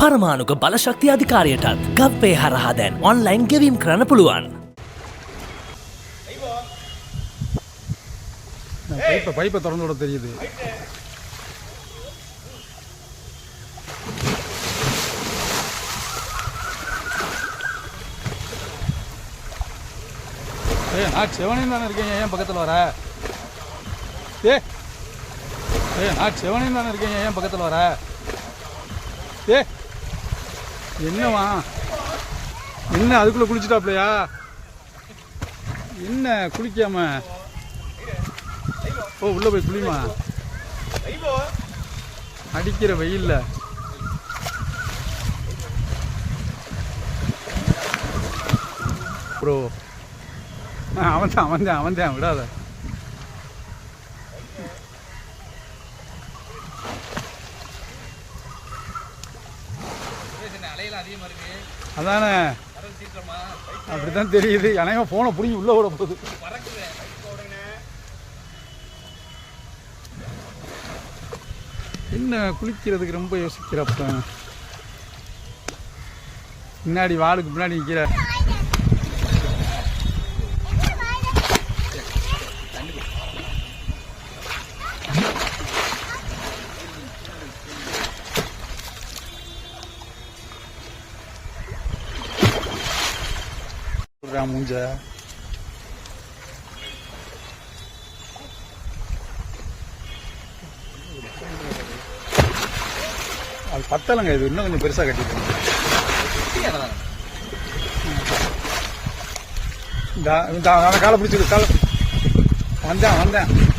පරමාණුක බලශක්ති අධිකාරයටත් ගව්වේ හරහා දැන් ඔන්ලයින් ගෙවීම් කරන්න පුළුවන්. பைப்பை பைப்பை திறந்து விட தெரியுது ஏய் நான் செவனையும் தானே இருக்கேன் ஏன் பக்கத்தில் வர ஏ ஏய் நான் செவனையும் தானே இருக்கேன் ஏன் பக்கத்தில் வர ஏ என்னவா? என்ன அதுக்குள்ளே குளிச்சுட்டாப்லையா? என்ன குளிக்காம? ஓ உள்ள போய் குளிமா? அடிக்கிற வெயில்ல. ப்ரோ. அவன் தான் அவன் தான் அவன் தான் விடாத. அதானே? அப்படித்தான் தெரியுது. எனக்கு போனை பிடிங்கி உள்ள விட போகுது என்ன குளிக்கிறதுக்கு ரொம்ப யோசிக்கிறப்ப பின்னாடி வாளுக்கு பின்னாடி நிற்கிற மூஞ்ச அது பத்தலைங்க இது இன்னும் கொஞ்சம் பெருசாக கட்டிட்டு காலை பிடிச்சிருக்கு காலை வந்தேன் வந்தேன்.